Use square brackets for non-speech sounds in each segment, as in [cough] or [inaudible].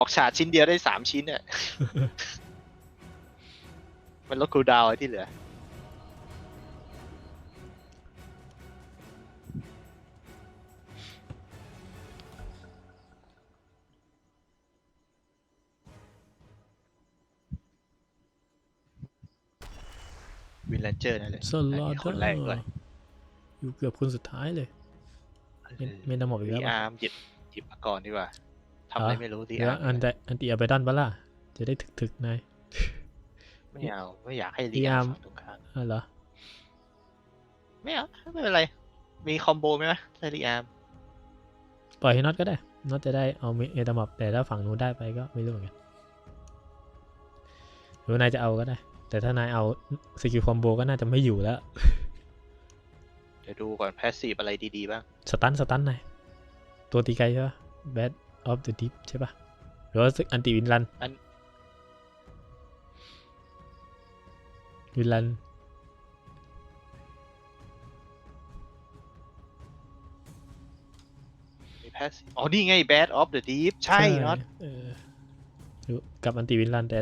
ออกฉาดชิ้นเดียวได้สามชิ้นเนี่ย มันลดคูลดาวน์ไอ้ที่เหลือ วินเลนเจอร์นั่นเลยสลออันดนี้คนแรกเลยอยู่เกือบคนสุดท้ายเลย เมนเมนดามอบอีกดีแล้วปะอาร์มหยิบหยิบมาก่อนดีกว่าทำอะไรไม่รู้ดีเดี๋ยวอาร์มอันแต่อันตีอาไปดันปะล่ะ จะได้ถึกๆนายไม่เอาไม่อยากให้ดีดีอาอาร์ร์มมฝั่งตรงข้ามอ๋อเหรอไม่เอาไม่เป็นไร มีคอมโบไหมวะถ้าดีอาร์มปล่อยให้น็อตก็ได้น็อตจะได้เอาเมดามอบแต่ถ้าฝั่งนู้นได้ไปก็ไม่รู้เหมือนกันหรือนายจะเอาก็ได้ แต่ถ้านายเอาสกิลคอมโบก็น่าจะไม่อยู่แล้วเดี๋ยวดูก่อนแพสซีฟอะไรดีๆบ้างสตันสตันนายตัวตีไกลใช่ปะ Bad of the Deep ใช่ปะหรือว่าอันติวินลันอันวินลันมีแพสซีฟอ๋อ นี่ไง Bad of the Deep ใช่น็อตเออหรือกับอันติวินลันแต่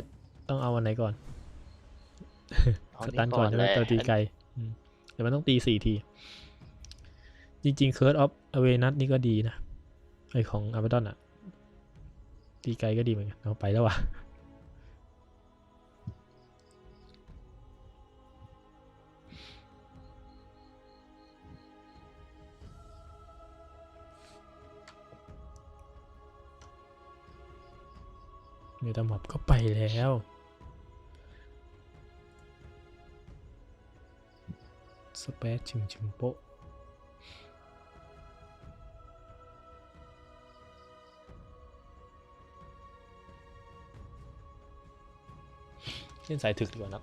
ต้องเอาอันไหนก่อนสตันก่อนใช่ไหมตัวตีไกลอืมแต่มันต้องตีสี่ที จริงๆ Curse of Awareness นี่ก็ดีนะ ไอของอาร์ d ดอนอะ ตีไกลก็ดีเหมือนกันเอาไปแล้ววะเมตาหมอบก็ไปแล้วสเปซชึงชึงโปะ เล่นสายถึกดีกว่านะ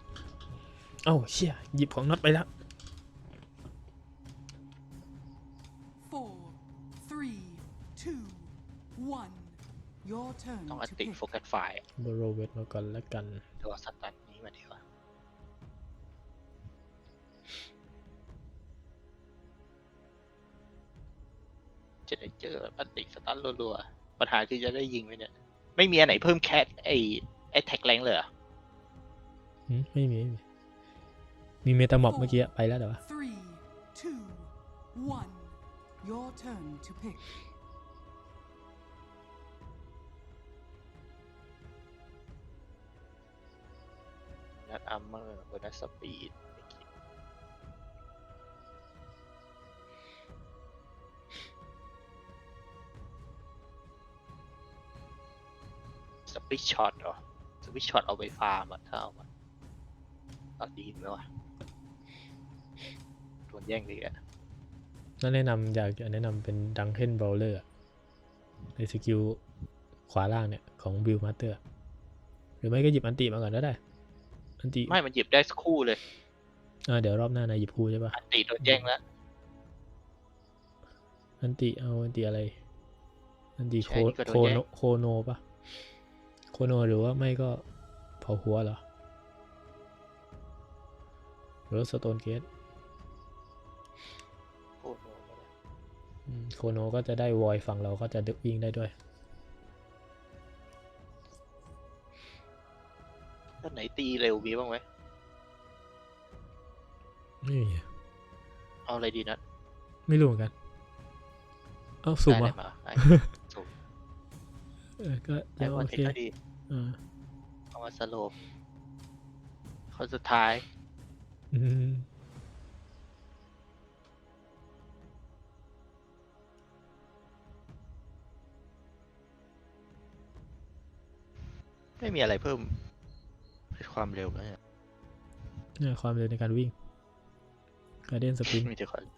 เอ้าเชี่ยหยิบของน็อตไปแล้ว Four, three, two, one. Your turn ต้องอัน to ติ pick. โฟกัสไฟล์บโรเวทมาก่อนแล้วกัน ตัวสตันนี้มาดีกว่าจะได้เจออันติสตันรัวๆ ปัญหาคือจะได้ยิงไหมเนี่ย ไม่มีอันไหนเพิ่มแคทไอไอแท็กแรงเลยเหรอหืม ไม่มีไม่มี มีเมตาหมอบเมื่อกี้อะไปแล้วแต่ว่า Three, two, one. Your turn to pick. นัดอัมเมอร์โบนัสสปีดสปิชช็อตเหรอ สปิชช็อตเอาไปฟาร์มอะถ้าเอามา เอาดีไหมวะโดนแย่งเลยอะน่าแนะนำอยากจะแนะนำเป็นดังเ e นบ w ลเลอร์ในสกิลขวาล่างเนี่ยของบิลมาสเตอร์ หรือไม่ก็หยิบอันติมาก่อนก็ได้ อันติไม่มันหยิบได้สักคู่เลยอ่าเดี๋ยวรอบหน้านายหยิบคู่ใช่ปะอันติโดนแย่งแล้วอันติเอาอันติอะไร อันติใช่โคนี่ก็โดนโคแย่โนงโคโนปะโคโนหรือว่าไม่ก็เผาหัวเหรอ หรือสโตนเกตโอ้โหโคโนก็จะได้วอยฝั่งเราก็จะดึกวิ่งได้ด้วยท่านไหนตีเร็วมีบ้างไหมไม่มีเอาอะไรดีนะไม่รู้เหมือนกัน เอ้าสุ่มได้อะอะไรมาได้สุ่มเออก็ได้แล้ววันโอเทเคคก็ดีอ่าเอามาสโลปคนสุดท้ายอืม ไม่มีอะไรเพิ่มความเร็วแล้วเนี่ย เนี่ยความเร็วในการวิ่งการเด่นสปรินมีแต่คนนั่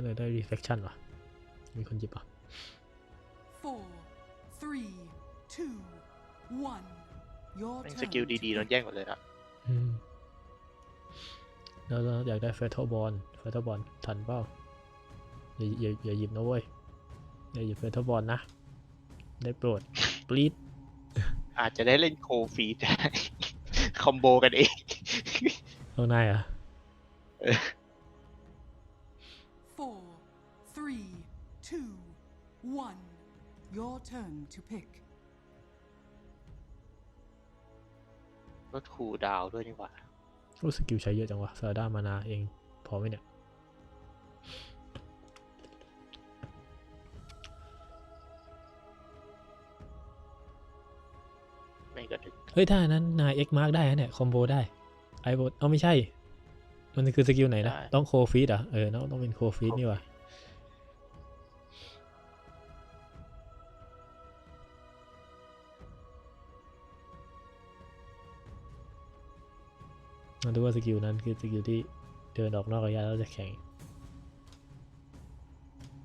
นเลยได้ reflection ว่ะมีคนหยิบอะ Four, three, two, one. Your แม่ง turn. สกิล to ดีๆโดน pick. แย่งหมดเลยนะอืมแล้วเราอยากได้ fatal ball fatal ball ทันเปล่าอย่าอย่าอย่าหยิบนะเว้ย อย่าหยิบ fatal ball นะ ได้โปรด please อาจจะได้เล่นโคฟีดได้ คอมโบกันเองตรงนายเหรอะ Four, Your turn to pick. ลดคูลดาวน์ด้วยนี่หว่า รู้สกิลใช้เยอะจังวะซาด้ามานาเองพอไหมเนี่ย ไม่ก็ถึงเฮ้ย ถ้าอันนั้นนายเอ็กมาร์กได้นะเนี่ย คอมโบได้ไอโบเอาไม่ใช่ มันคือสกิลไหนนะ ต้องโคฟีดอะ เออ ต้องต้องเป็นโคฟีดนี่ว่ะ มาดูว่าสกิลนั้นคือสกิลที่เดินออกนอกระยะแล้วจะแข็ง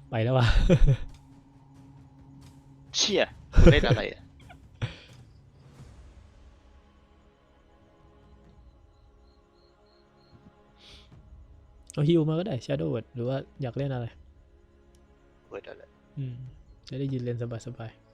ไปแล้วว่ะเชี่ยกูเล่นอะไรอะเอาฮิวมาก็ได้ Shadow Word หรือว่าอยากเล่นอะไร เปิดอะไร อืม จะได้ยืนเล่นสบายๆ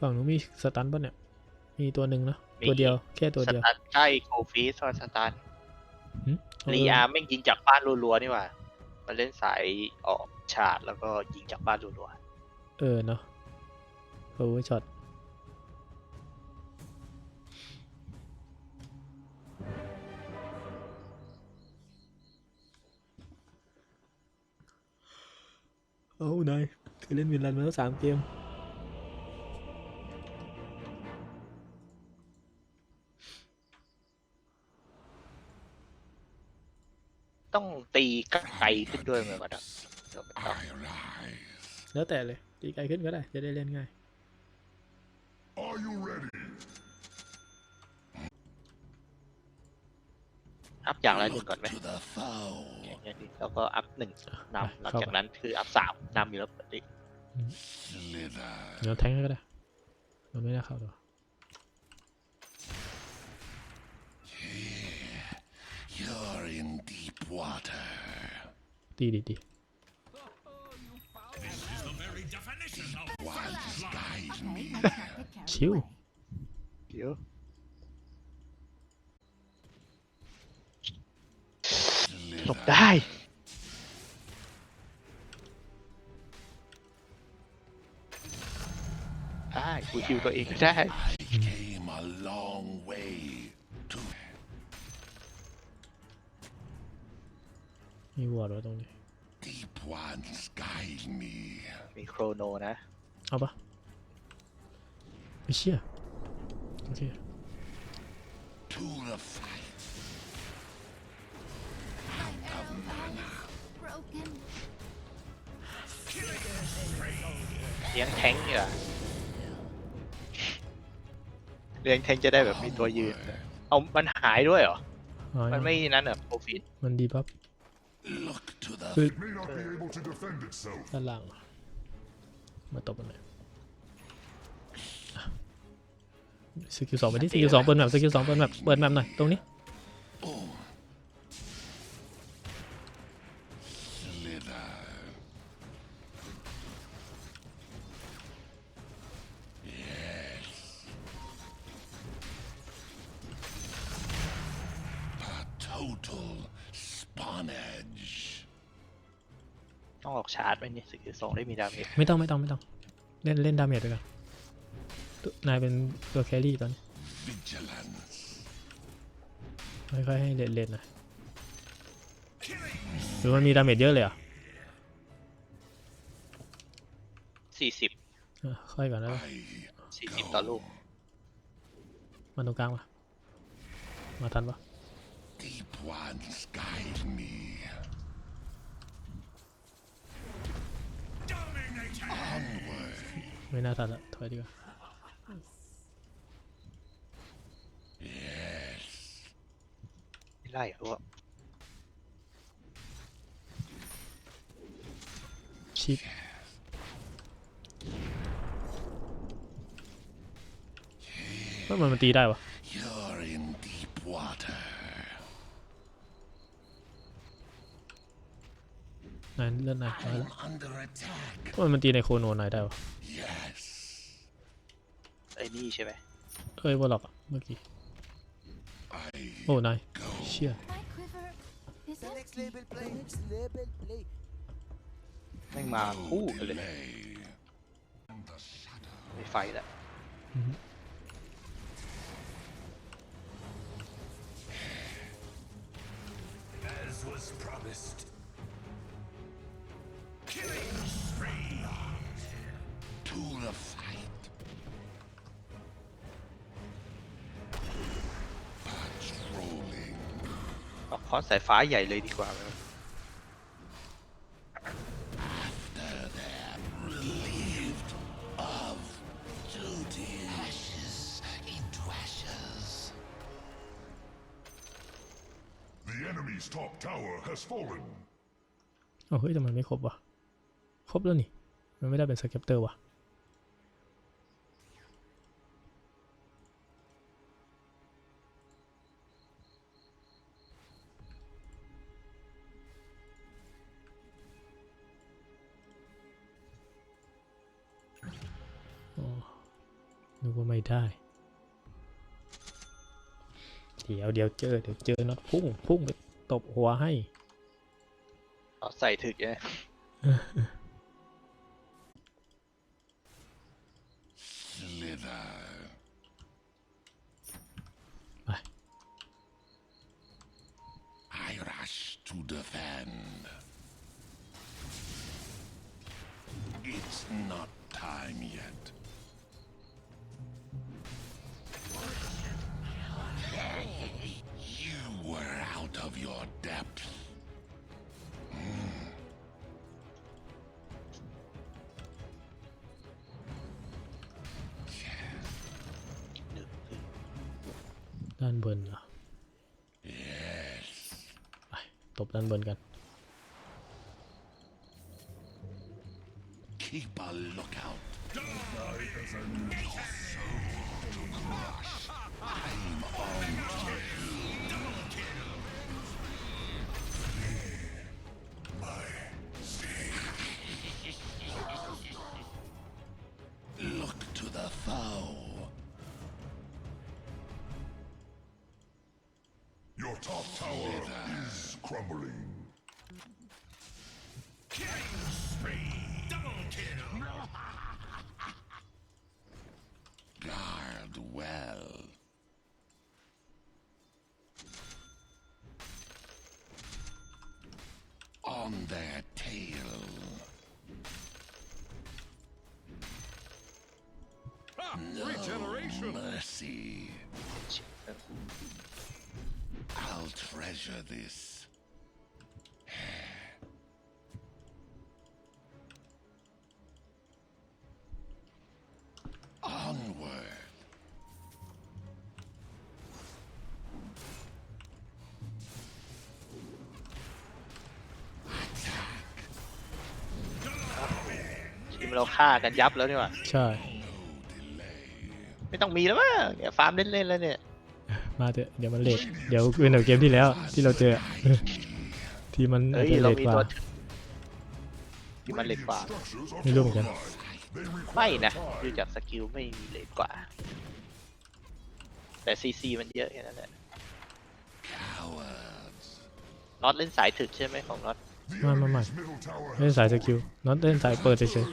ฝั่งนู้นมีสตันป่ะเนี่ย มีตัวหนึ่งเนอะตัวเดียว แค่ตัวสเดียว ตันใกล้โคฟีดซอนสตันหึเออลีอาร์ไม่งยิงจากบ้านรัวๆนี่หว่ามาเล่นสายออกฉาดแล้วก็ยิงจากบ้านรัวเออเนาะ power shot โอ้นายคือเล่นวินรันมาแล้วสามเกม ขึ้นด้วยเหมือนกันอะเดี๋ยวไม่ต้อง I rise. แล้วแต่เลยตีไกลขึ้นก็ได้ จะได้เล่นง่าย Are you ready? อัพอย่างละหนึ่งก่อนไหม To the foe. อย่างนี้แล้วก็อัพหนึ่งอะนำหลังเข้าจากไปนั้นคืออัพสามนำอยู่แล้วปกติ Slither. เดี๋ยวแทงให้ก็ได้ มันไม่น่าเข้าตัว You're in deep water. ตีดีดี Once guide me. ชิวเดี๋ยวหลบ Slither. ได้ได้กูฮิวตัวเองก็ได้ มีวอร์ดไว้ตรงนี้ deep ones guide me. มีโครโนนะ เอาปะไม่เชี่ยโอเค To the fight. broken. เลี้ยงแทงค์เนี่ยเลี้ยงแทงค์จะได้แบบมีตัวยืน เอามันหายด้วยเหรอ อ๋อมันไม่นั้นเหรอโปรฟิตมันดีปั๊บ Look to the คือ may not be able to defend itself. ด้านล่างเหรอมาตบมันหน่อยอะสกิลสองไปที่สกิลสองเปิดแมปสกิลสองเปิดแมปเปิดแมปหน่อยตรงนี้ slither. ต้องออกชาร์จไปนี่สกิลสองได้มีดาเมจไม่ต้องไม่ต้องไม่ต้อง เล่นเล่นดาเมจไปก่อนตัวนายเป็นตัวแครี่ตอนนี้ Vigilance. ค่อยๆให้เล่นเล่นนะหรือมันมีดาเมจเยอะเลยเหรอะสี่สิบค่อยก่อนแล้ว I สี่สิบต่อลูกมันตรงกลางปะมาทันปะ deep ones guide me. ไม่น่าทันละถอยดีกว่าไม่ไล่เพราะว่าชิปเมื่อมันมันตีได้ปะ You're in deep water. นายเลื่อนนายมาแล้ว I'm under attack. ว่ามันมันตีในโคโนนายได้วะ Yes. ไอ้นี่ใช่ไหมเอ้ยวอลล็อกอะเมื่อกี้ I โอ้นาย go. เชี่ย My quiver is The next empty. label play. Next label play. แม่งมาคู่กันเลย Delay. ไม่ไฟแล้ว อาคอสสายฟ้าใหญ่เลยดีกว่าไหม Relieved of duty. Ashes into ashes. The enemy's top tower has fallen. โอ้เฮ้ยแต่มันไม่ครบวะครบแล้วนี่ มันไม่ได้เป็นสเก็ปเตอร์วะ เดี๋ยวเดี๋ยวเจอเดี๋ยวเจอน็อตพุ่งพุ่งไปตบหัวให้ เอาใส่ถึกไง ด้านบนเหรอ Yes. ไปตบด้านบนกัน Keep a lookout. I'm on to you. On their tail. No mercy. I'll treasure this. เราฆ่ากันยับแล้วนี่หว่าใช่ ไม่ต้องมีแล้วมั้งเนี่ยฟาร์มเล่นๆแล้วเนี่ย มาเถอะเดี๋ยวมันเลทเดี๋ยวเป็นแบบเกมที่แล้ว ที่เราเจอ ที่มันอาเฮ้จยจะเลเราทมีกว่า ตัวที่มันเล็กกว่า structures are ไม่รู้เหมือนกัน fortified. They ไม่ require นะ time. ดูจากสกิลไม่มีเลทกว่า แต่ซีซีมันเยอะแค่นั้นแหละ Cowards. น็อตเล่นสายถึกใช่ไหมของน็อต The Ma, ma, ma. enemy's middle tower เล่น has สายสกิล fallen. น็อตเล่นสายเปิดเฉย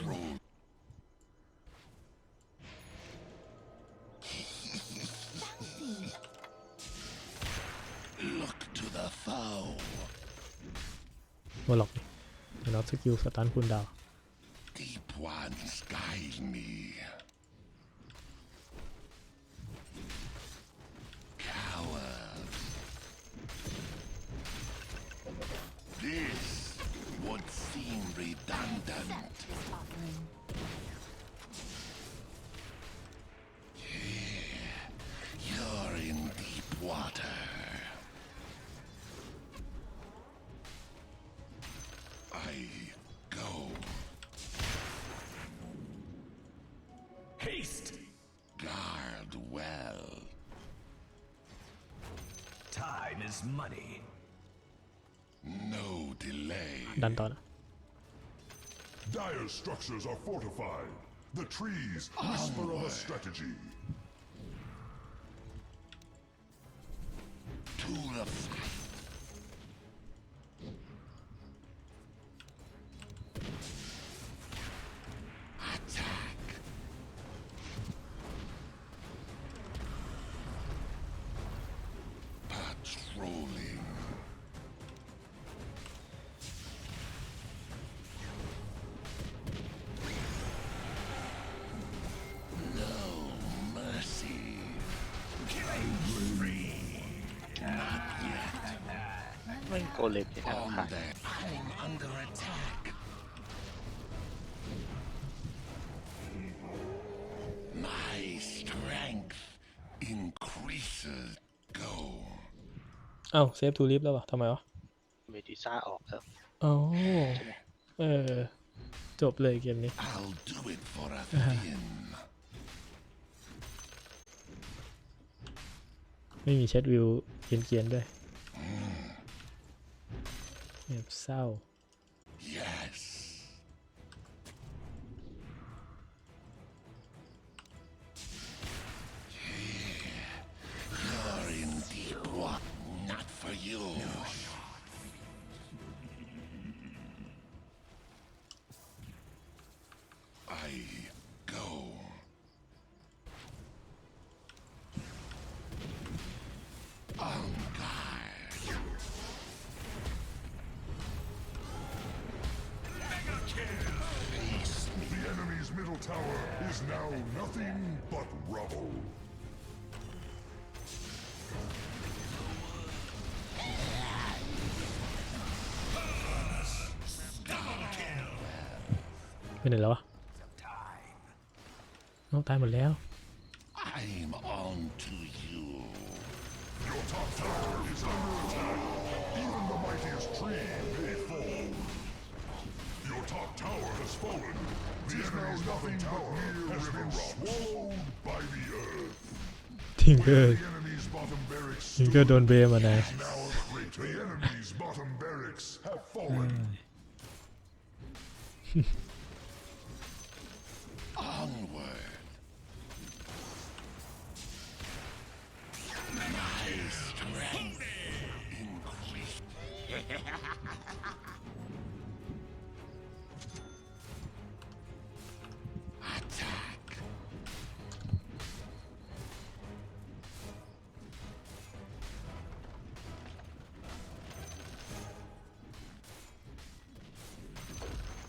Look to the foe. ๆวอลล็อกนี่เดี๋ยวน็อตสกิลสตันคุณดาว his money. No delay. Done. Dire structures are fortified. The trees oh, whisper of a strategy. ไม่โกเลมที่น่า On ขาย there. I'm under attack. My strength increases. Go. เอ้าเซฟทูลิฟแล้ววะทำไมวะเมดิซ่าออกแล้วอ๋อใช่ไหมเออ จบเลยเกมนี้ I'll do it for a thin. ไม่มีเช็ดวิวเกรียนๆด้วย เงียบเศร้า Yes. is now nothing but rubble. ไปไหนแล้ววะน้องตายหมดแล้ว I'm on to you. Your top tower is under attack. Even the mightiest tree may fall. Your top tower has fallen. The enemy's nothing tower has been swallowed by the earth. ทิงเกอร์ The enemy's bottom barracks ทิงเกอร์โดนเบมานะ now a crater. The enemy's bottom barracks have fallen. [laughs]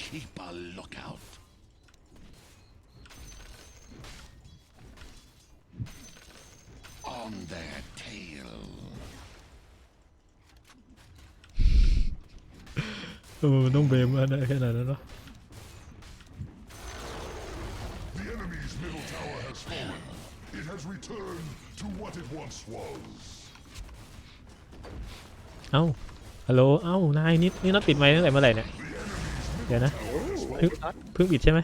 Keep a lookout. On their tail. เออมันต้องเบมอะไรขนาดนั้นวะ The enemy's middle tower has fallen. It has returned to what it once was. เอ้า ฮัลโหล เอ้า นายนี่นี่น็อตปิดไมค์ตั้งแต่เมื่อไหร่เนี่ย เดี๋ยวนะเพิ่งเพิ่งปิดใช่ไหม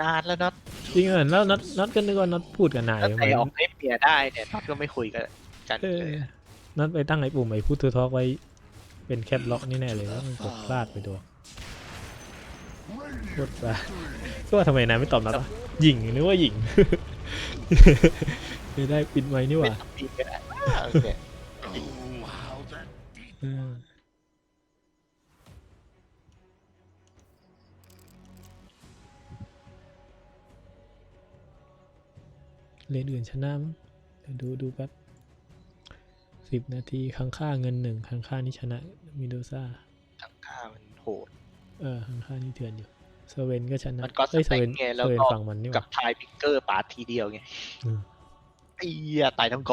นานแล้วน็อตจริงเหรอแล้วน็อตน็อตก็นึกว่าน็อตพูดกับนายตั้งมัแต่นออกเอฟเมียได้เนี่ยน็อตก็ไม่คุยกันกันเออเลยน็อตไปตั้งไอ้ปุ่มไอ้พูดทูทอกไว้ เป็นแคปล็อกนี่แน่เลยว่ามันกดพลาดไปตัวกดไปก็ว่าทำไมนายไม่ตอบน็อตวะหญิงนึกว่าหญิง ไม่ได้ปิดไมค์นี่หไม่ว่าต้องปีก็ได้อ่าโอเค Oh, how the เออ เลนอื่นชนะมั้งเดี๋ยวดูดูแป๊บสิบนาทีค้างค่าเงินหนึ่งค้างค่านี่ชนะมิโดซ่าทั้งค่ามันโหด เออค้างค่านี่เถื่อนอยู่เซเว่นก็ชนะมันก็สเอ้ยเซเต็เว่งนไงเซแล้วเว่นก็ฝั่งมันนี่หกับว่าทายพิกเกอร์ปาดทีเดียวไงอืมไอ้เหี้ยตายทั้งโก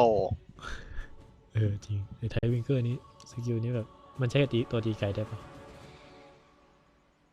เออจริงไอ้ไทวิงเกอร์นี้สกิลนี้แบบ มันใช้กับตีตัวตีไกลได้ปะ